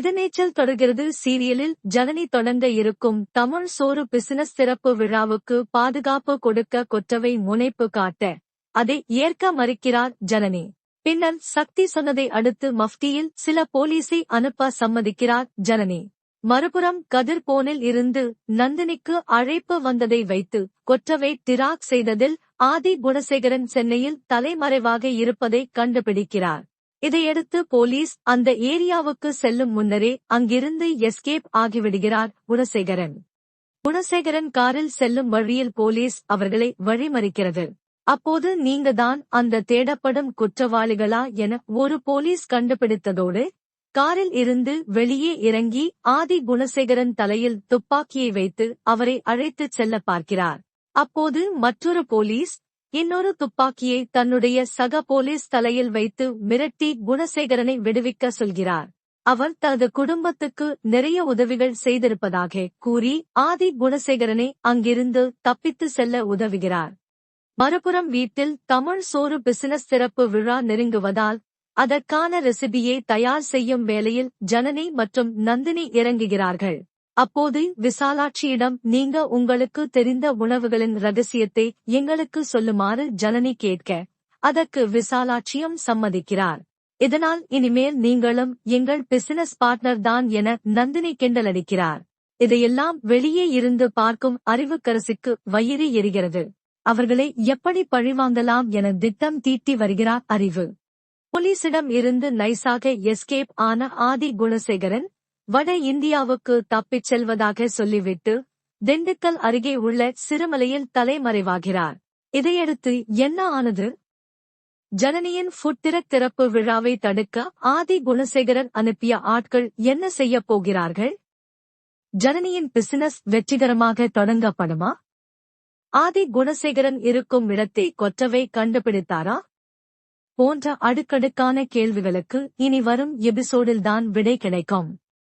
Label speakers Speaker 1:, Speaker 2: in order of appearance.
Speaker 1: எதிர்நீச்சல் தொடர்கிறது சீரியலில் ஜனனி தொடங்க இருக்கும் தமிழ் சோறு பிசினஸ் திறப்பு விழாவுக்கு பாதுகாப்பு கொடுக்க கொற்றவை முனைப்பு காட்ட. அதை ஏற்க மறுக்கிறார் ஜனனி. பின்னர் சக்தி சொன்னதை அடுத்து மஃப்தியில் சில போலீஸை அனுப்ப சம்மதிக்கிறார் ஜனனி. மறுபுறம் கதிர்போனில் இருந்து நந்தினிக்கு அழைப்பு வந்ததை வைத்து கொற்றவை டிராக் செய்ததில் ஆதி குணசேகரன் சென்னையில் தலைமறைவாக இருப்பதை கண்டுபிடிக்கிறார். இதையடுத்து போலீஸ் அந்த ஏரியாவுக்கு செல்லும் முன்னரே அங்கிருந்து எஸ்கேப் ஆகிவிடுகிறார் குணசேகரன். குணசேகரன் காரில் செல்லும் வழியில் போலீஸ் அவர்களை வழிமறிக்கிறது. அப்போது நீங்க தான் அந்த தேடப்படும் குற்றவாளிகளா என ஒரு போலீஸ் கண்டுபிடித்ததோடு காரில் இருந்து வெளியே இறங்கி ஆதி குணசேகரன் தலையில் துப்பாக்கியை வைத்து அவரை அழைத்துச் செல்ல பார்க்கிறார். அப்போது மற்றொரு போலீஸ் இன்னொரு துப்பாக்கியை தன்னுடைய சக போலீஸ் தலையில் வைத்து மிரட்டி குணசேகரனை விடுவிக்க சொல்கிறார். அவர் தனது குடும்பத்துக்கு நிறைய உதவிகள் செய்திருப்பதாக கூறி ஆதி குணசேகரனை அங்கிருந்து தப்பித்து செல்ல உதவுகிறார். மறுபுறம் வீட்டில் தமிழ் சோறு பிசினஸ் திறப்பு விழா நெருங்குவதால் அதற்கான ரெசிபியை தயார் செய்யும் வேளையில் ஜனனி மற்றும் நந்தினி இறங்குகிறார்கள். அப்போது விசாலாட்சியிடம் நீங்க உங்களுக்கு தெரிந்த உணவுகளின் ரகசியத்தை எங்களுக்கு சொல்லுமாறு ஜனனி கேட்க. அதற்கு விசாலாட்சியும் சம்மதிக்கிறார். இதனால் இனிமேல் நீங்களும் எங்கள் பிசினஸ் பார்ட்னர் தான் என நந்தினி கிண்டலடிக்கிறார். இதையெல்லாம் வெளியே இருந்து பார்க்கும் அறிவுக்கரசிக்கு வயிறு எரிகிறது. அவர்களை எப்படி பழிவாங்கலாம் என திட்டம் தீட்டி வருகிறார் அறிவு. போலீசிடம் இருந்து நைசாக எஸ்கேப் ஆன ஆதி குணசேகரன் வட இந்தியாவுக்கு தப்பிச் செல்வதாக சொல்லிவிட்டு திண்டுக்கல் அருகே உள்ள சிறுமலையில் தலைமறைவாகிறார். இதையடுத்து என்ன ஆனது? ஜனனியின் புத்திர திறப்பு விழாவை தடுக்க ஆதி குணசேகரன் அனுப்பிய ஆட்கள் என்ன செய்யப் போகிறார்கள்? ஜனனியின் பிசினஸ் வெற்றிகரமாக தொடங்கப்படுமா? ஆதி குணசேகரன் இருக்கும் இடத்தை கொற்றவை கண்டுபிடித்தாரா? போன்ற அடுக்கடுக்கான கேள்விகளுக்கு இனி வரும் எபிசோடில்தான் விடை கிடைக்கும்.